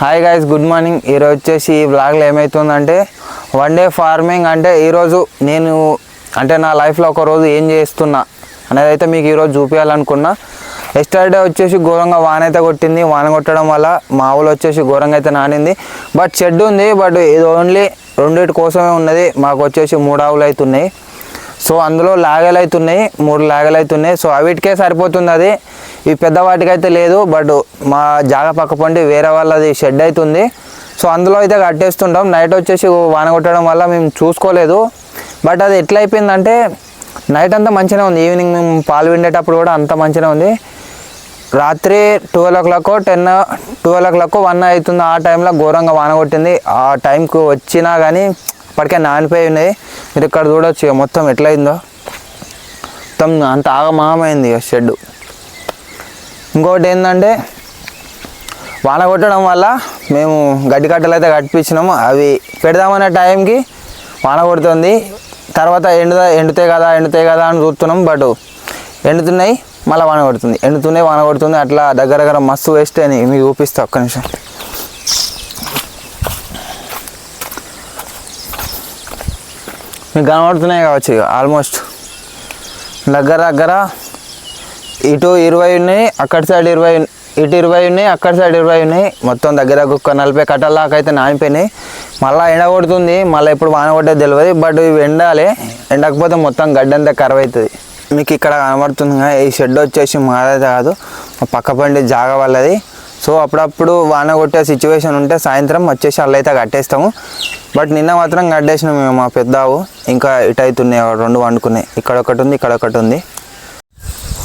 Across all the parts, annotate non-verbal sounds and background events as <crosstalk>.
Hi guys good morning ఈరోజు వచ్చేసి ఈ బ్లాగ్లో ఏమవుతుందంటే వన్ డే ఫార్మింగ్ అంటే ఈరోజు నేను అంటే నా లైఫ్లో ఒక రోజు ఏం చేస్తున్నా అనేది అయితే మీకు ఈరోజు చూపించాలనుకున్నా ఎస్టర్డే వచ్చేసి ఘోరంగా వాన అయితే కొట్టింది. వాన కొట్టడం వల్ల మా ఊళ్ళో వచ్చేసి ఘోరంగా అయితే నానింది. బట్ షెడ్ ఉంది బట్ ఇది ఓన్లీ రెండింటి కోసమే ఉన్నది. మాకు వచ్చేసి మూడు ఆవులు అవుతున్నాయి సో అందులో లాగలు అవుతున్నాయి మూడు లాగలు అవుతున్నాయి సో అవిటికే సరిపోతుంది అది. ఈ పెద్ద లేదు బట్ మా జాగ పక్క పండి వేరే వాళ్ళది షెడ్ అవుతుంది సో అందులో అయితే కట్టేస్తుంటాం. నైట్ వచ్చేసి వాన కొట్టడం వల్ల మేము చూసుకోలేదు. బట్ అది ఎట్లా అయిపోయిందంటే నైట్ అంతా మంచిగా ఉంది. ఈవినింగ్ మేము పాలు విండేటప్పుడు కూడా అంత మంచిగా ఉంది. రాత్రి twelve o'clock ten twelve o'clock one అవుతుంది. ఆ టైంలో ఘోరంగా వాన కొట్టింది. ఆ టైంకు వచ్చినా కానీ ఇప్పటికే నానిపోయి ఉన్నాయి. మీరు ఇక్కడ చూడవచ్చు ఇక మొత్తం ఎట్లయిందో. మొత్తం అంత ఆగమాగమైంది ఇక షెడ్ ఇంకోటి ఏంటంటే వాన కొట్టడం వల్ల మేము గడ్డి కట్టలు అయితే కట్టించినాము. అవి పెడదామనే టైంకి వాన కొడుతుంది. తర్వాత ఎండుదా ఎండుతాయి కదా ఎండుతాయి కదా అని చూస్తున్నాం. బట్ ఎండుతున్నాయి మళ్ళీ వాన కొడుతుంది. ఎండుతున్నాయి వాన కొడుతుంది. అట్లా దగ్గర దగ్గర మస్తు వేస్ట్ అని మీకు చూపిస్తా ఒక్క నిమిషం. మీకు కనబడుతున్నాయి కావచ్చు ఇక ఆల్మోస్ట్ దగ్గర దగ్గర ఇటు ఇరవై ఉన్నాయి అక్కడ సైడ్ ఇరవై ఇటు ఇరవై ఉన్నాయి అక్కడ సైడ్ ఇరవై ఉన్నాయి. మొత్తం దగ్గర ఒక నలభై కట్టల దాకా అయితే నానిపోయినాయి. మళ్ళీ ఎండ కొడుతుంది మళ్ళీ ఇప్పుడు వాన కొట్టేది తెలియదు బట్ ఇవి ఎండాలి. ఎండకపోతే మొత్తం గడ్డంతా కరువు అవుతుంది. మీకు ఇక్కడ కనబడుతుంది ఈ షెడ్ వచ్చేసి మాదైతే కాదు పక్క పండి జాగ వాళ్ళది. సో అప్పుడప్పుడు వాన కొట్టే సిచ్యువేషన్ ఉంటే సాయంత్రం వచ్చేసి అల్ల అయితే కట్టేస్తాము. బట్ నిన్న మాత్రం కట్టేసినాం మేము మా పెద్దావు. ఇంకా ఇటు అవుతున్నాయి రెండు వండుకున్నాయి. ఇక్కడ ఒకటి ఉంది ఇక్కడ ఒకటి ఉంది.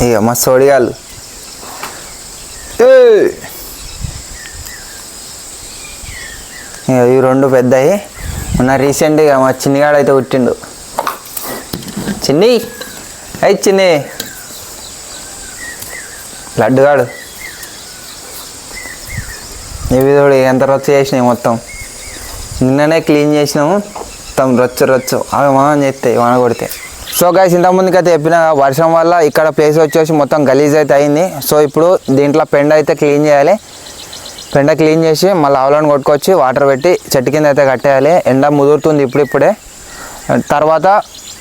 ఇక మా సోడిగాలు. ఇక ఇవి రెండు పెద్దవి మొన్న రీసెంట్గా మా చిన్నగాడు అయితే పుట్టిండు. చిన్ని! అయి చిన్ని! లడ్డుగాడు. ఇవి చూడు ఎంత రొచ్చు చేసినాయి మొత్తం. నిన్ననే క్లీన్ చేసినాము మొత్తం రొచ్చు రొచ్చు. అవి మనం చేస్తాయి వాన కొడితే. సో గైస్ ఇంతకుముందుకు అయితే చెప్పిన వర్షం వల్ల ఇక్కడ ప్లేస్ వచ్చేసి మొత్తం గలీజ్ అయితే అయింది. సో ఇప్పుడు దీంట్లో పెండ అయితే క్లీన్ చేయాలి. పెండ క్లీన్ చేసి మళ్ళీ ఆవులను కొట్టుకొచ్చి వాటర్ పెట్టి చెట్టు కింద అయితే కట్టేయాలి. ఎండ ముదురుతుంది ఇప్పుడిప్పుడే తర్వాత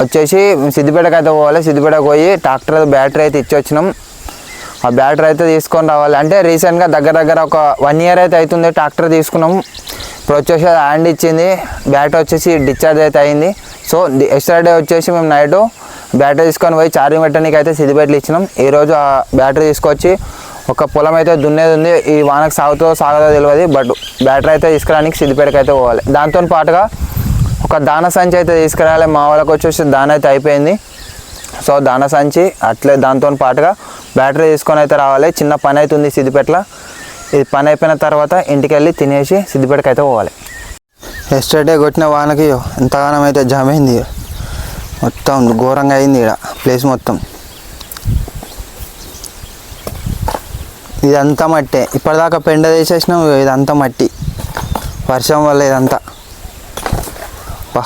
వచ్చేసి సిద్దిపేటకు అయితే పోవాలి. సిద్దిపేటకు పోయి ట్రాక్టర్ బ్యాటరీ అయితే ఇచ్చి వచ్చినాం. ఆ బ్యాటరీ అయితే తీసుకొని రావాలి. అంటే రీసెంట్గా దగ్గర దగ్గర ఒక వన్ ఇయర్ అయితే అవుతుంది ట్రాక్టర్ తీసుకున్నాం. ఇప్పుడు వచ్చేసి అది హ్యాండ్ ఇచ్చింది. బ్యాటరీ వచ్చేసి డిశ్చార్జ్ అయితే అయింది. సో ఎస్టర్డే వచ్చేసి మేము నైట్ బ్యాటరీ తీసుకొని పోయి ఛార్జింగ్ పెట్టడానికి అయితే సిద్దిపేటలు ఇచ్చినాం. ఈరోజు ఆ బ్యాటరీ తీసుకొచ్చి ఒక పొలం అయితే దున్నేది ఉంది. ఈ వానకు సాగుతో సాగదో తెలియదు బట్ బ్యాటరీ అయితే తీసుకురానికి సిద్దిపేటకి అయితే పోవాలి. దాంతో పాటుగా ఒక దాన సంచి అయితే తీసుకురావాలి మా వాళ్ళకి వచ్చేసి దాన అయితే అయిపోయింది. సో దాన సంచి అట్లే దాంతో పాటుగా బ్యాటరీ తీసుకొని అయితే రావాలి. చిన్న పని అవుతుంది సిద్దిపేటలో. ఇది పని అయిపోయిన తర్వాత ఇంటికి వెళ్ళి తినేసి సిద్దిపేటకి అయితే పోవాలి. ఎస్టర్డే కొట్టిన వానకి ఎంతగానం అయితే జామ్ అయింది. మొత్తం ఘోరంగా అయింది ఇక్కడ ప్లేస్ మొత్తం. ఇదంతా మట్టే. ఇప్పటిదాకా పెండ తీసేసినాం ఇదంతా మట్టి. వర్షం వల్ల ఇదంతా. వా.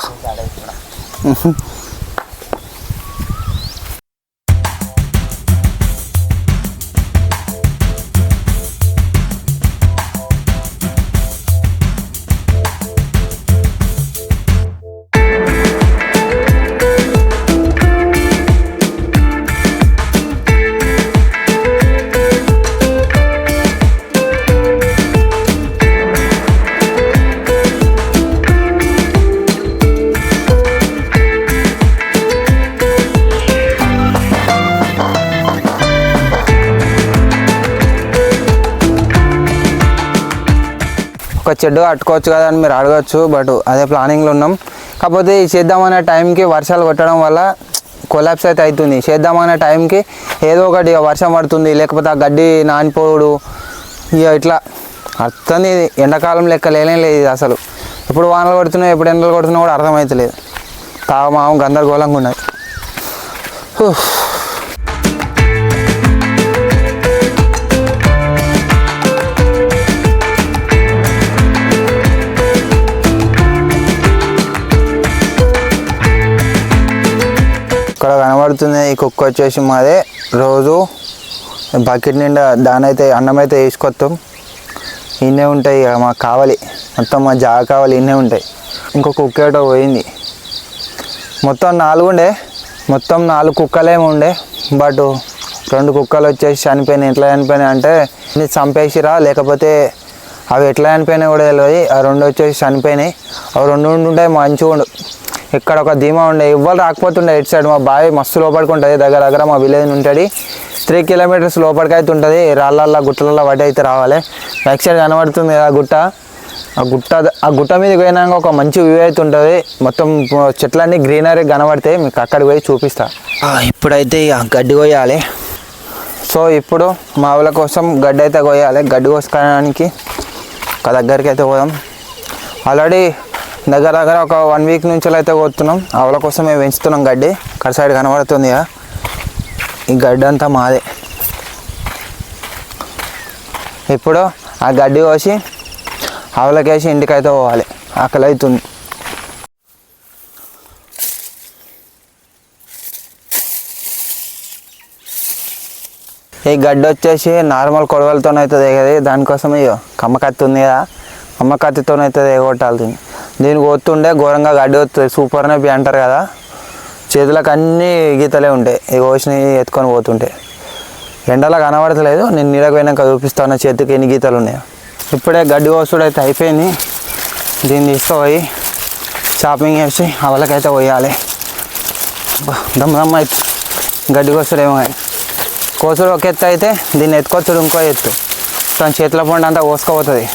చెడ్డు కట్టుకోవచ్చు కదా అని మీరు అడగచ్చు బట్ అదే ప్లానింగ్లో ఉన్నాం. కాకపోతే ఈ చేద్దామనే టైంకి వర్షాలు కొట్టడం వల్ల కొలాప్స్ అయితే అవుతుంది చేద్దామనే టైంకి ఏదో ఒకటి ఇక వర్షం పడుతుంది లేకపోతే ఆ గడ్డి నానిపోడు ఇక ఇట్లా అర్థం ఇది. ఎండాకాలం లెక్క లేనే లేదు ఇది అసలు. ఎప్పుడు వానలు కొడుతున్నాయి ఎప్పుడు ఎండలు కొడుతున్నా కూడా అర్థమవుతలేదు తాగమావం గందరగోళంగా ఉన్నది. ఉఫ్. ఈ కుక్క వచ్చేసి మాదే రోజు బకెట్ నిండా దాని అయితే అన్నం అయితే వేసుకొస్తాం ఇన్నే ఉంటాయి ఇక మాకు కావాలి. మొత్తం మా జాగ కావాలి ఇన్నే ఉంటాయి. ఇంకో కుక్క ఏటో పోయింది. మొత్తం నాలుగు ఉండే. మొత్తం నాలుగు కుక్కలేమి ఉండే. బట్ రెండు కుక్కలు వచ్చేసి చనిపోయినాయి. ఎట్లా చనిపోయినాయి అంటే చంపేసిరా లేకపోతే అవి ఎట్లా చనిపోయినాయి కూడా తెలియదు ఆ రెండు వచ్చేసి చనిపోయినాయి. అవి రెండు ఉంటుంటే మంచిగా ఉండు ఇక్కడ ఒక ధీమా ఉండే ఎవ్వరు రాకపోతుండే ఇటు సైడ్. మా బావి మస్తు లోపలికి ఉంటుంది దగ్గర దగ్గర మా విలేజ్ ఉంటుంది త్రీ కిలోమీటర్స్ లోపలికి అయితే ఉంటుంది రాళ్ళల్లో గుట్టలలో పడి అయితే రావాలి. బ్యాక్ సైడ్ కనబడుతుంది కదా గుట్ట. ఆ గుట్ట ఆ గుట్ట మీదకి పోయినాక ఒక మంచి వ్యూ అయితే ఉంటుంది మొత్తం చెట్లన్నీ గ్రీనరీ కనబడతాయి మీకు అక్కడికి పోయి చూపిస్తా. ఆ, ఇప్పుడైతే గడ్డి కొయ్యాలి. సో ఇప్పుడు మా ఊళ్ళ కోసం గడ్డి అయితే కొయ్యాలి. గడ్డి కోసుకోవడానికి ఒక దగ్గరికి అయితే పోదాం. ఆల్రెడీ దగ్గర దగ్గర ఒక వన్ వీక్ నుంచి అయితే కొడుతున్నాం ఆవుల కోసం మేము పెంచుతున్నాం గడ్డి. అక్కడ సైడ్ కనబడుతుంది కదా ఈ గడ్డి అంతా మాదే. ఇప్పుడు ఆ గడ్డి కోసి ఆవులకేసి ఇంటికైతే పోవాలి. ఆకలి అవుతుంది ఈ గడ్డి వచ్చేసి నార్మల్ కొడవలతోనైతే దిగది దానికోసం ఇక కమ్మకత్తి ఉంది కదా. కమ్మకత్తితో అయితే దిగొట్టాలి దీనికి పోతుండే ఘోరంగా గడ్డి వస్తుంది సూపర్ నొప్పి అంటారు కదా. చేతులకు అన్నీ గీతలే ఉంటాయి. ఈ కోసిని ఎత్తుకొని పోతుంటే. ఎండలో కనబడతలేదు. నేను నీడకు పోయినాక చూపిస్తాను చేతికి ఎన్ని గీతలు ఉన్నాయో. ఇప్పుడే గడ్డి కోసుడు అయితే అయిపోయింది. దీన్ని తీసుకుపోయి షాపింగ్ చేసి అవలకైతే పోయాలి. అబ్బా, దమ్ దమ్ అయితే గడ్డి కోసుడు ఏమో కోసుడు ఒక ఎత్తు అయితే దీన్ని ఎత్తుకొచ్చుడు ఇంకో ఎత్తు. తన చేతుల పండు అంతా కోసుకోపోతుంది.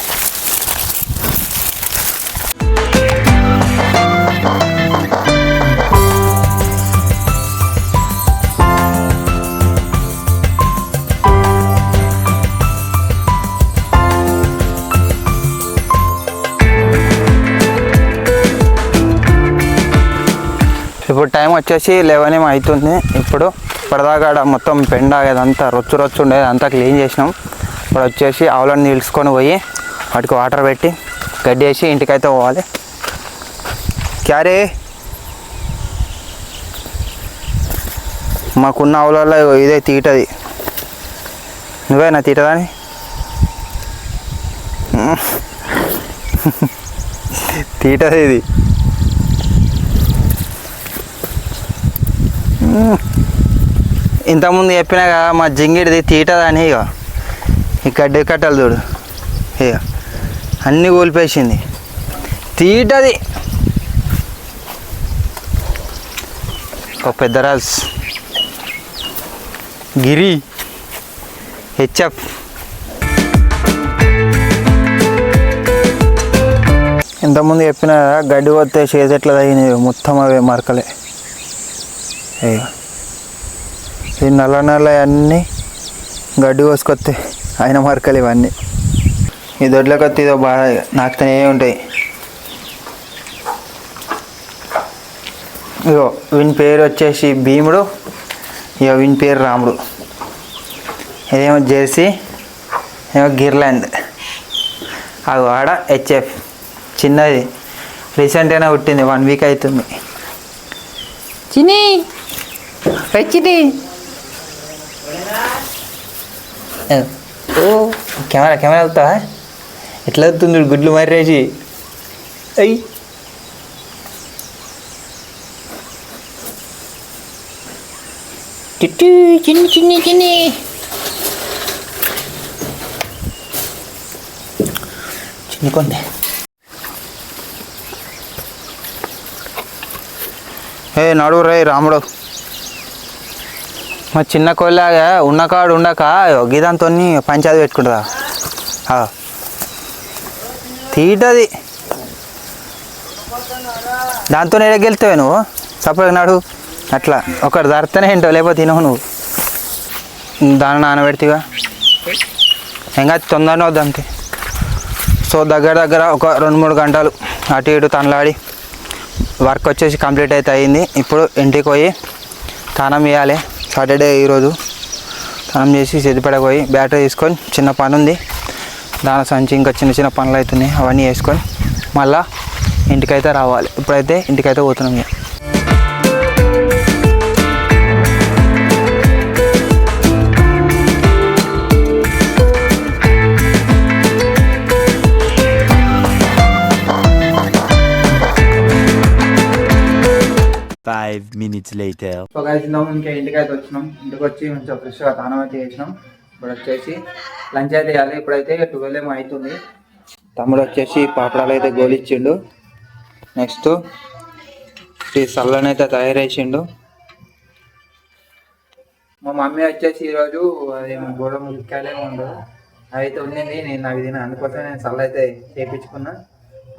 వచ్చేసి లెవెన్ ఏమో అవుతుంది ఇప్పుడు ఇప్పటిదాకా మొత్తం పెండ అదంతా రొచ్చు రొచ్చు ఉండేది. అంతా క్లీన్ చేసినాం. ఇప్పుడు వచ్చేసి ఆవులను నిలుచుకొని పోయి వాటికి వాటర్ పెట్టి గడ్డి వేసి ఇంటికైతే పోవాలి. క్యారీ. మాకున్న ఆవులలో ఇదే తీటది. నువ్వేనా తీటదని? <laughs> తీటది ఇది. ఇంతకుముందు చెప్పినా కదా మా జింగిడిది తీటదని ఇక ఈ గడ్డి కట్టలు చూడు. ఇక అన్నీ కోల్పేసింది తీటది. ఒక పెద్ద రాజ్. గిరి. హెచ్ఎఫ్. ఇంతకుముందు చెప్పిన గడ్డి వస్తే చేసేట్లా తగినవి మొత్తం అవే మరకలే. ఈ నల్ల నల్ల అన్నీ గడ్డి కోసుకొస్తే ఆయన మరకలు ఇవన్నీ. ఈ దొడ్లకు కొత్త ఇదో బాగా నాకుతూనే ఉంటాయి. ఇగో వీని పేరు వచ్చేసి భీముడు ఇక వీని పేరు రాముడు. ఇదేమో జెర్సీ ఏమో గిర్లాండ్. అది ఆడ హెచ్ఎఫ్. చిన్నది. రీసెంట్గానే పుట్టింది వన్ వీక్ అవుతుంది. చిన్ని! వచ్చింది. ఓ కెమెరా కెమెరా వెళ్తా ఎట్లా వెళ్తుంది గుడ్లు మర్రేసి అయ్యి చిట్టి చిన్ని చిన్ని చిన్ని. చిన్ని ఏ నడువు రే రాముడు. మా చిన్న కోళ్ళగా ఉన్న కాడు ఉండక గీదంతో పంచాది పెట్టుకుంటుందా? తీటది. దాంతో ఎడగెళ్తావే నువ్వు? సపరేట్ నాడు. అట్లా. ఒకటి ధరతనే ఏంటో లేకపోతే తినవు నువ్వు. దాన్ని నానబెడతావా? ఇంకా తొందరనే వద్దు అంతే. సో దగ్గర దగ్గర ఒక రెండు మూడు గంటలు అటు ఇటు తనలాడి వర్క్ వచ్చేసి కంప్లీట్ అయితే అయింది. ఇప్పుడు ఇంటికి పోయి తానం వేయాలి సాటర్డే ఈరోజు. స్నానం చేసి సిద్ధపడకపోయి పోయి బ్యాటరీ తీసుకొని చిన్న పని ఉంది. దాని సంచి ఇంకా చిన్న చిన్న పనులు అవుతున్నాయి. అవన్నీ వేసుకొని మళ్ళా ఇంటికైతే రావాలి. ఇప్పుడైతే ఇంటికైతే పోతున్నాం five minutes later so guys ఇందాము ఇంకా ఇంటికి అయితే వచ్చినాం. ఇంటికి వచ్చి కొంచెం ఫ్రెష్గా తానం అయితే చేసినాం. ఇప్పుడు వచ్చేసి లంచ్ అయితే చేయాలి. ఇప్పుడైతే ట్వెల్వ్ ఏమో అవుతుంది తమ్ముడు వచ్చేసి పాపడాలు అయితే గోలిచ్చిండు. నెక్స్ట్ ఈ సల్లని అయితే తయారు చేసిండు మా మమ్మీ వచ్చేసి ఈరోజు అది గోడ ముక్కాలే ఉండదు అయితే ఉండింది నేను అవి తిన అందుకోసం నేను సల్ల అయితే చేయించుకున్నా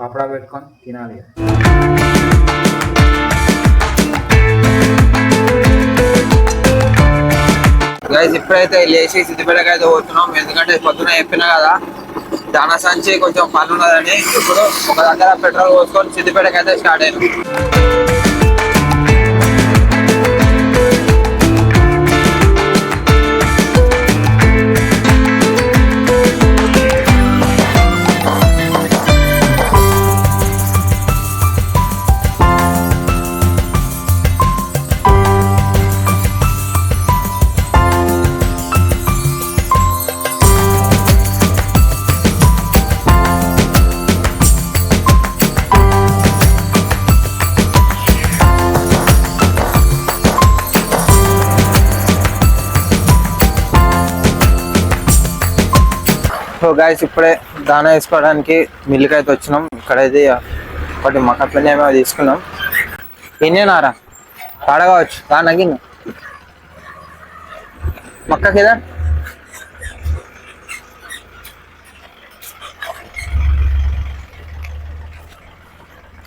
పాపడా పెట్టుకొని తినాలి. గైస్ ఇప్పుడైతే లేచి సిద్దిపేటకి అయితే పోతున్నాం. ఎందుకంటే పొద్దున చెప్పినా కదా దాన సంచి కొంచెం పని ఉన్నదని. ఇప్పుడు ఒక దగ్గర పెట్రోల్ పోసుకొని సిద్దిపేటకి అయితే స్టార్ట్ అయినాం. సో గాయస్ ఇప్పుడే దానా వేసుకోవడానికి మిల్లుకి అయితే వచ్చినాం. ఇక్కడైతే ఒకటి మక్క పిండి ఏమో తీసుకున్నాం ఎన్నేనారా పాడగావచ్చు దాని నగిన మక్క కిదా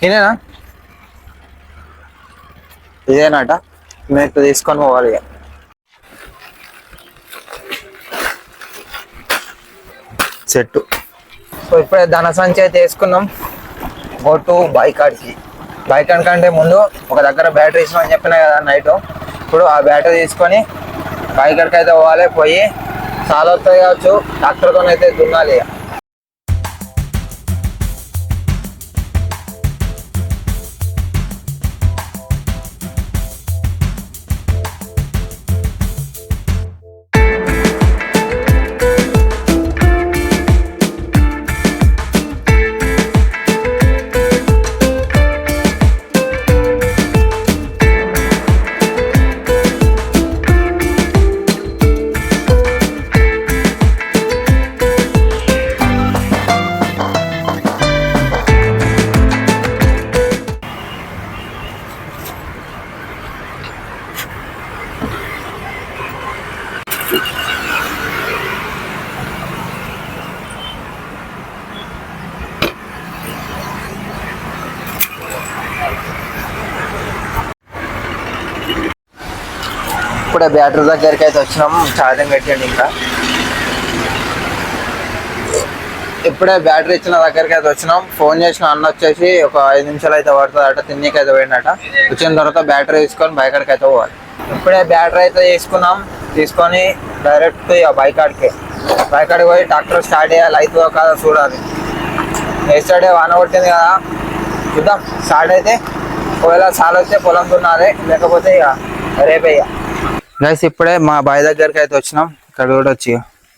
ఇదేనా? ఇదేనాట. మేము తీసుకొని పోవాలి ఇక. సెట్ సో ఇప్పుడే ధన సంచి అయితే వేసుకున్నాం గో టు బైక్ ఆడికి కంటే ముందు ఒక దగ్గర బ్యాటరీ ఇస్తామని చెప్పిన కదా నైట్. ఇప్పుడు ఆ బ్యాటరీ తీసుకొని బైక్ అయితే పోవాలి. పోయి చాలా వస్తుంది కావచ్చు. డాక్టర్తో అయితే దున్నాలి. ఇప్పుడే బ్యాటరీ దగ్గరికి అయితే వచ్చినాం. ఛార్జింగ్ పెట్టండి ఇంకా. ఇప్పుడే బ్యాటరీ ఇచ్చిన దగ్గరికి అయితే వచ్చినాం. ఫోన్ చేసిన అన్న వచ్చేసి ఒక ఐదు నిమిషాలు అయితే పడుతుంది అట తిన్నీకి అయితే పోయినట వచ్చిన తర్వాత బ్యాటరీ తీసుకొని బైక్ కాడికి అయితే పోవాలి. ఇప్పుడే బ్యాటరీ అయితే తీసుకున్నాం. తీసుకొని డైరెక్ట్ ఇక బైక్ కాడికి బైక్ ఆడికి పోయి ట్రాక్టర్ స్టార్ట్ చేయాలి. అవుతుందో కాదో చూడాలి. ఎస్టర్డే వాన కొట్టింది కదా. చూద్దాం. స్టార్ట్ అయితే ఒకవేళ చాలా వస్తే పొలం దున్నాలి. లేకపోతే ఇక రేపే ఇక. గైస్ ఇప్పుడే మా బాయ్ దగ్గరికి అయితే వచ్చినాం. ఇక్కడ కూడా వచ్చి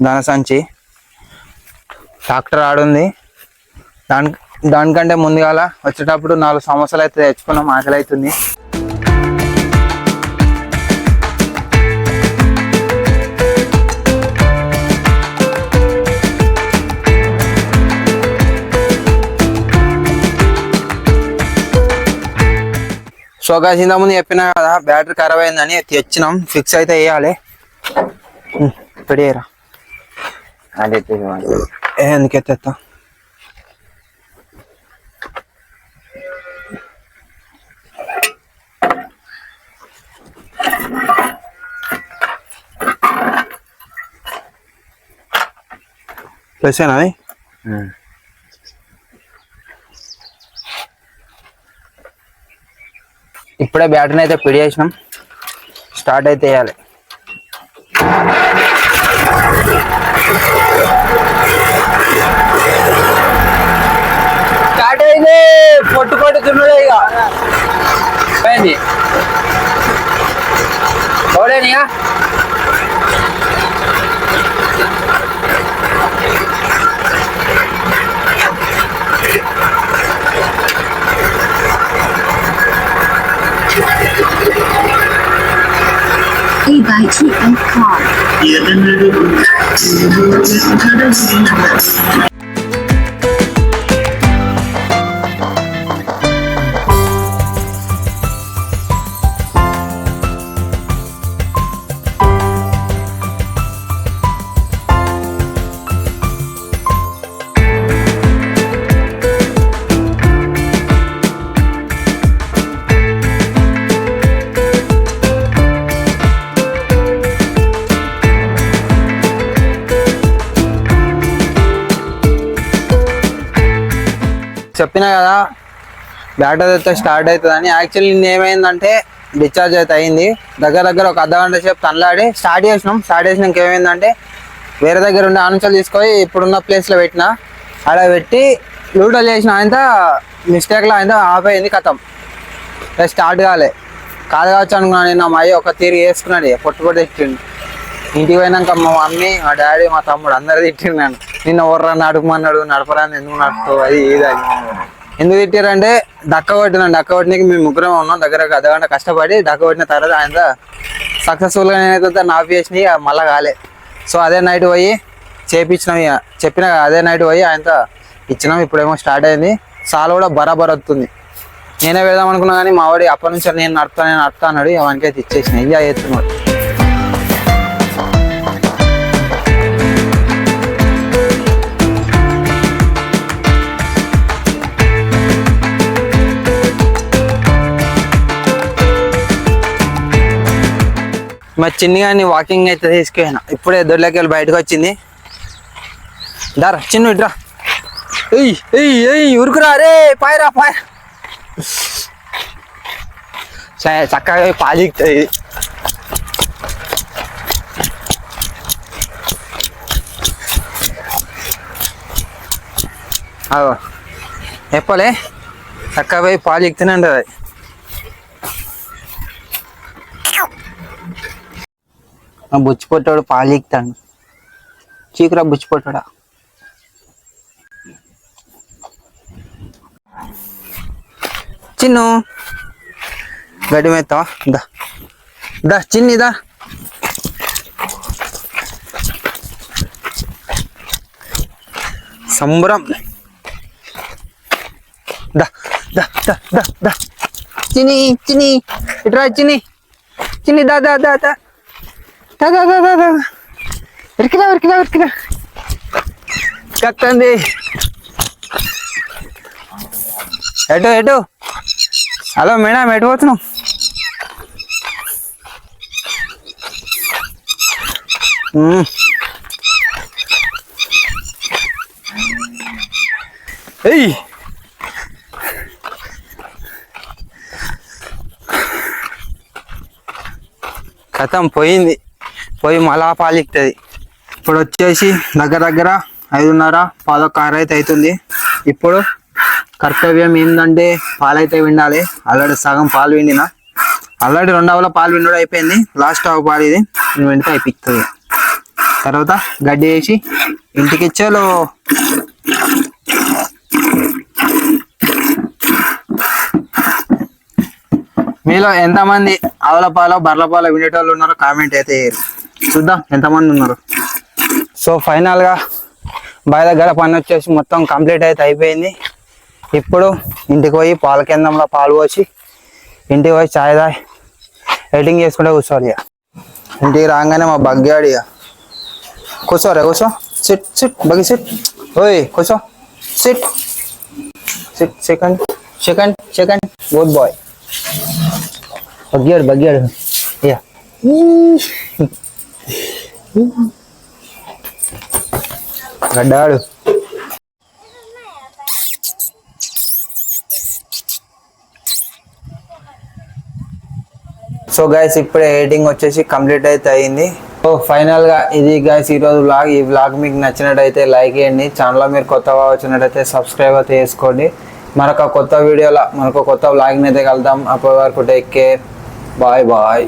దాన సంచి ట్రాక్టర్ ఆడుంది. దాని దానికంటే ముందుగాల వచ్చేటప్పుడు నాలుగు సంవత్సరాలు అయితే తెచ్చుకున్నాం. ఆకలి అవుతుంది సో గాస్ ఇంత ముందు చెప్పినా కదా బ్యాటరీ ఖరాబ్ అయిందని తెచ్చినాం. ఫిక్స్ అయితే వేయాలి పెడియరా అదే ఏ ఎందుకు ఎత్తేస్తా ప్లస్ అది? ఇప్పుడే బ్యాటరీని అయితే పిడి చేసినాం. స్టార్ట్ అయితే వేయాలి స్టార్ట్ అయింది. పొట్టు పొట్టు దున్నుడే ఇక. పోయింది. పోలేనియా? ที่ไอคอน చెప్పినా కదా బ్యాటరీ అయితే స్టార్ట్ అవుతుందని. యాక్చువల్లీ నేను ఏమైందంటే డిశ్చార్జ్ అయితే అయింది. దగ్గర దగ్గర ఒక అర్ధ గంట సేపు తనలాడి స్టార్ట్ చేసినాం. స్టార్ట్ చేసినాక ఏమైందంటే వేరే దగ్గర ఉండే ఆనుంచాలు తీసుకొని ఇప్పుడున్న ప్లేస్లో పెట్టిన. ఆడ పెట్టి లూడో చేసిన ఆయన మిస్టేక్లో ఆయన ఆపేయింది కథం. స్టార్ట్ కాలే. కాదు కావచ్చు అనుకున్నాను నేను మా అయ్యి ఒక తీరు వేసుకున్నాడు పొట్టు పొట్టు తిట్టిండు. ఇంటికి పోయినాక మా మమ్మీ మా డాడీ మా తమ్ముడు అందరు తిట్టిండు నన్ను. నిన్న ఒర్రా నడుపుమన్నాడు నడపరాని ఎందుకు నడుపుతావు? అది ఇది అని. ఎందుకు తిట్టారంటే డక్క కొట్టినాను డక్క కొట్టినకి మేము ముగ్గురం ఉన్నాం. దగ్గర ఒక అర్ధగంట కష్టపడి డక్క కొట్టిన తర్వాత ఆయన సక్సెస్ఫుల్గా నేనైతే నాపి చేసి మళ్ళా కాలే. సో అదే నైట్ పోయి చేపించినాం ఇక. చెప్పిన అదే నైట్ పోయి ఆయనతో ఇచ్చినాం. ఇప్పుడేమో స్టార్ట్ అయింది. సాల్ కూడా బరాబర్ వస్తుంది నేనే వెళ్దాం అనుకున్నా కానీ మా వాడి అప్పటి నుంచి నేను నడుపుతా నేను నడుపుతా అన్నాడు. అవనికైతే ఇచ్చేసిన ఇయ్య చేస్తున్నాడు. మా చిన్ని కానీ వాకింగ్ అయితే తీసుకెళ్ళిన ఇప్పుడే దొడ్లోకి వెళ్ళి బయటకు వచ్చింది. దార చిన్న ఇట్రా ఎయ్ ఎయ్ ఎయ్ ఉరుకురా రే పాయరా పాయ. చ- చక్కగా పాలిగుతుంది అదో చెప్పలే. చక్కగా పోయి పాలు ఎక్కుతూనే ఉంటుంది అది. ఆ బుచ్చిపొట్టాడు పాలు చీకురా బుచ్చిపొట్టాడా చిన్ను గడ్డి మెత్తావా? దా. దా చిన్ని దా. సంబరం. దా దా దా దా దా. చిని చిన్ని. ఇట్రా చిని చిని దా దా దా దా. ఇరికినా ఇరికినా ఇరికినా. కక్కండి. ఎటు ఎటు? హలో మేడం ఎటు పోతున్నావు? ఏయ్. కథం పోయింది. పోయి మళ్ళా పాలిస్తుంది ఇప్పుడు వచ్చేసి దగ్గర దగ్గర ఐదున్నర పదొక్క ఆరు అయితే అవుతుంది ఇప్పుడు కర్తవ్యం ఏంటంటే పాలైతే విండాలి ఆల్రెడీ సగం పాలు విండిన. ఆల్రెడీ రెండవలో పాలు విండడం అయిపోయింది. లాస్ట్ ఆవు పాలు ఇది. వెంటనే అయిపోతుంది. తర్వాత గడ్డి వేసి ఇంటికి ఇచ్చేలో మీలో ఎంతమంది ఆవుల పాలు బర్ల పాలు విండేటోళ్ళు ఉన్నారో కామెంట్ అయితే చూద్దాం ఎంతమంది ఉన్నారు. సో ఫైనల్గా బాయ్ దగ్గర పని వచ్చేసి మొత్తం కంప్లీట్ అయితే అయిపోయింది. ఇప్పుడు ఇంటికి పోయి పాల కేంద్రంలో పాలు పోసి ఇంటికి పోయి చాయ్ తాగి ఎడిటింగ్ చేసుకుంటే కూర్చోవాలి ఇక. ఇంటికి రాగానే మా బగ్గాడు ఇక కూర్చోరే కూర్చో. సిట్ సిట్ బగ్గి సిట్ ఓయ్ కూర్చో. Sit sit second second second good boy బగ్గాడు బగ్గాడు. ఇక గడ్డాడు. సో గైస్ ఇప్పుడే ఎడిటింగ్ వచ్చేసి కంప్లీట్ అయితే అయింది. సో ఫైనల్గా ఇది గైస్ ఈరోజు వ్లాగ్ ఈ వ్లాగ్ మీకు నచ్చినట్టయితే లైక్ చేయండి. ఛానల్లో మీరు కొత్తగా వచ్చినట్టయితే సబ్స్క్రైబ్ అయితే చేసుకోండి. మరొక కొత్త వీడియోలో మరొక కొత్త వ్లాగ్ని అయితే కలుద్దాం. అప్పటి వరకు టేక్ కేర్ బాయ్ బాయ్